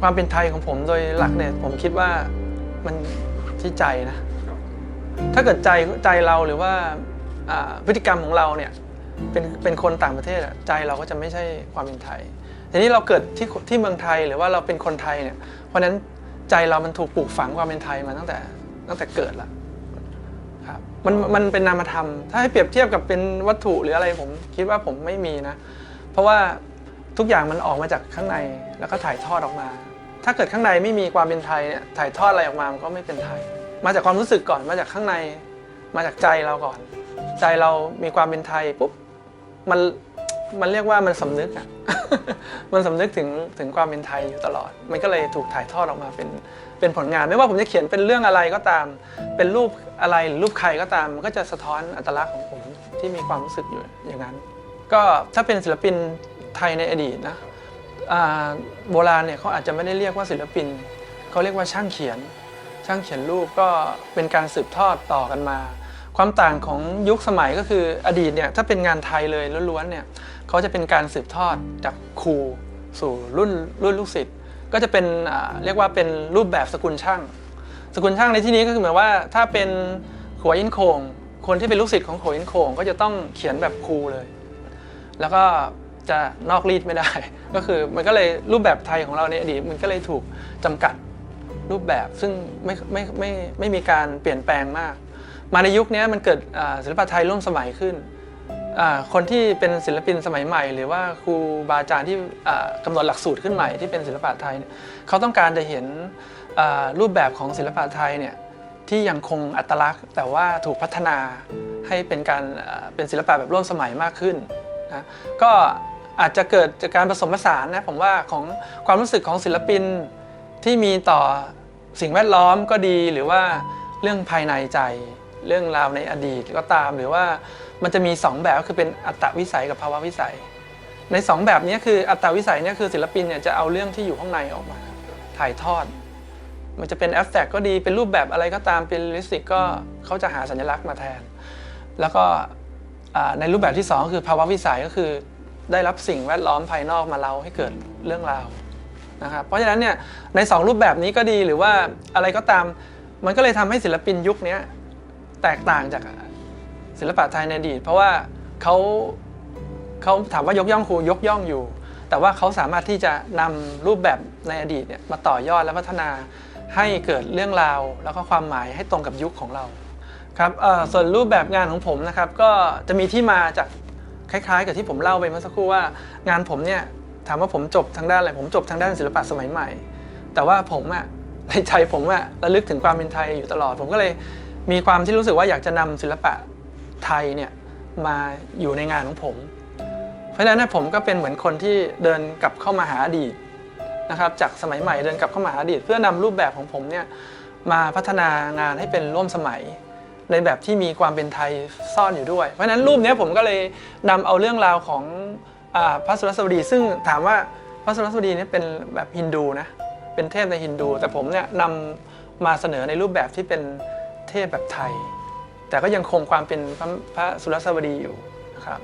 ความเป็นไทยของผมโดยหลักเนี่ยผมคิดว่ามันที่ใจนะ ถ้าเกิดใจใจเราหรือว่าพฤติกรรมของเราเนี่ยเป็นเป็นคนต่างประเทศอะใจเราก็จะไม่ใช่ความเป็นไทย ทีนี้เราเกิดที่ที่เมืองไทยหรือว่าเราเป็นคนไทยเนี่ย เพราะฉะนั้นใจเรามันถูกปลูกฝังความเป็นไทยมาตั้งแต่ตั้งแต่เกิดละครับมันมันเป็นนามธรรม ถ้าให้เปรียบเทียบกับเป็นวัตถุหรืออะไรผมคิดว่าผมไม่มีนะ เพราะว่า ทุกอย่างมันออกมาจากข้างในแล้วก็ถ่ายทอดออกมา ถ้าเกิดข้างในไม่มีความเป็นไทยเนี่ยถ่ายทอดอะไรออกมามันก็ไม่เป็นไทย มาจากความรู้สึกก่อนมาจากข้างใน มาจากใจเราก่อน ใจเรามีความเป็นไทยปุ๊บมันมันเรียกว่ามันสำนึกอะมันสำนึกถึงถึงความเป็นไทยอยู่ตลอด มันก็เลยถูกถ่ายทอดออกมาเป็นเป็นผลงาน ไม่ว่าผมจะเขียนเป็นเรื่องอะไรก็ตาม เป็นรูปอะไรหรือรูปใครก็ตาม มันก็จะสะท้อนอัตลักษณ์ของผมที่มีความรู้สึกอยู่อย่างนั้น ก็ถ้าเป็นศิลปินไทยในอดีตนะโบราณเนี่ยเขาอาจจะไม่ได้เรียกว่าศิลปินเขาเรียกว่าช่างเขียน ช่างเขียนรูปก็เป็นการสืบทอดต่อกันมา ความต่างของยุคสมัยก็คืออดีตเนี่ยถ้าเป็นงานไทยเลยล้วนๆเนี่ยเขาจะเป็นการสืบทอดจากครูสู่รุ่นรุ่นลูกศิษย์ก็จะเป็นเรียกว่าเป็นรูปแบบสกุลช่าง สกุลช่างในที่นี้ก็คือหมายว่าถ้าเป็นขัวยินโคงคนที่เป็นลูกศิษย์ของขัวยินโคงก็จะต้องเขียนแบบครูเลย แล้วก็จะนอกรีดไม่ได้ ก็คือมันก็เลยรูปแบบไทยของเราในอดีตมันก็เลยถูกจำกัดรูปแบบซึ่งไม่ไม่ไม่ไม่มีการเปลี่ยนแปลงมาก มาในยุคนี้มันเกิดศิลปะไทยร่วมสมัยขึ้น คนที่เป็นศิลปินสมัยใหม่ หรือว่าครูบาอาจารย์ที่อ่ากำหนดหลักสูตรขึ้นใหม่ที่เป็นศิลปะไทยเขาต้องการจะเห็นรูปแบบของศิลปะไทยเนี่ยที่ยังคงอัตลักษณ์ แต่ว่าถูกพัฒนาให้เป็นการเป็นศิลปะแบบร่วมสมัยมากขึ้น นะก็อาจจะเกิดจากการผสมผสานนะผมว่าของความรู้สึกของศิลปินที่มีต่อสิ่งแวดล้อมก็ดีหรือว่าเรื่องภายในใจ เรื่องราวในอดีตก็ตาม หรือว่ามันจะมี 2 แบบก็คือเป็นอัตวิสัยกับภาวะวิสัย ใน 2 แบบนี้คืออัตวิสัยเนี่ยคือศิลปินเนี่ยจะเอาเรื่องที่อยู่ข้างในออกมา ถ่ายทอด มันจะเป็นแอ s แ r กก็ดีเป็นรูปแบบอะไรก็ตามเป็นลิสติกก็เขาจะหาสัญลักษณ์มาแทน แล้วก็ ในรูปแบบที่2คือภาวะวิสัยก็คือได้รับสิ่งแวดล้อมภายนอกมาเล่าให้เกิดเรื่องราวนะครับเพราะฉะนั้นเนี่ยใน 2 รูปแบบนี้ก็ดีหรือว่าอะไรก็ตาม มันก็เลยทำให้ศิลปินยุคนี้แตกต่างจากศิลปะไทยในอดีต เพราะว่าเขาเขาถามว่ายกย่องครูยกย่องอยู่ แต่ว่าเขาสามารถที่จะนำรูปแบบในอดีตเนี่ยมาต่อยอดและพัฒนาให้เกิดเรื่องราว แล้วก็ความหมายให้ตรงกับยุคของเรา ครับส่วนรูปแบบงานของผมนะครับก็จะมีที่มาจากคล้ายๆ กับที่ผมเล่าไปเมื่อสักครู่ว่างานผมเนี่ยถามว่าผมจบทางด้านอะไรผมจบทางด้านศิลปะสมัยใหม่ แต่ว่าผมอะในใจผมอะระลึกถึงความเป็นไทยอยู่ตลอด ผมก็เลยมีความที่รู้สึกว่าอยากจะนำศิลปะไทยเนี่ยมาอยู่ในงานของผม เพราะฉะนั้นผมก็เป็นเหมือนคนที่เดินกลับเข้ามาหาอดีตนะครับจากสมัยใหม่เดินกลับเข้ามาหาอดีต เพื่อนำรูปแบบของผมเนี่ยมาพัฒนางานให้เป็นร่วมสมัย ในแบบที่มีความเป็นไทยซ่อนอยู่ด้วย เพราะฉะนั้นรูปนี้ผมก็เลยนำเอาเรื่องราวของอพระสุรสวดี ซึ่งถามว่าพระสุรสวดีนี่เป็นแบบฮินดูนะเป็นเทพในฮินดู แต่ผมเนี่ยนำมาเสนอในรูปแบบที่เป็นเทพแบบไทย แต่ก็ยังคงความเป็นพระพระสุรสวดีอยู่นะครับ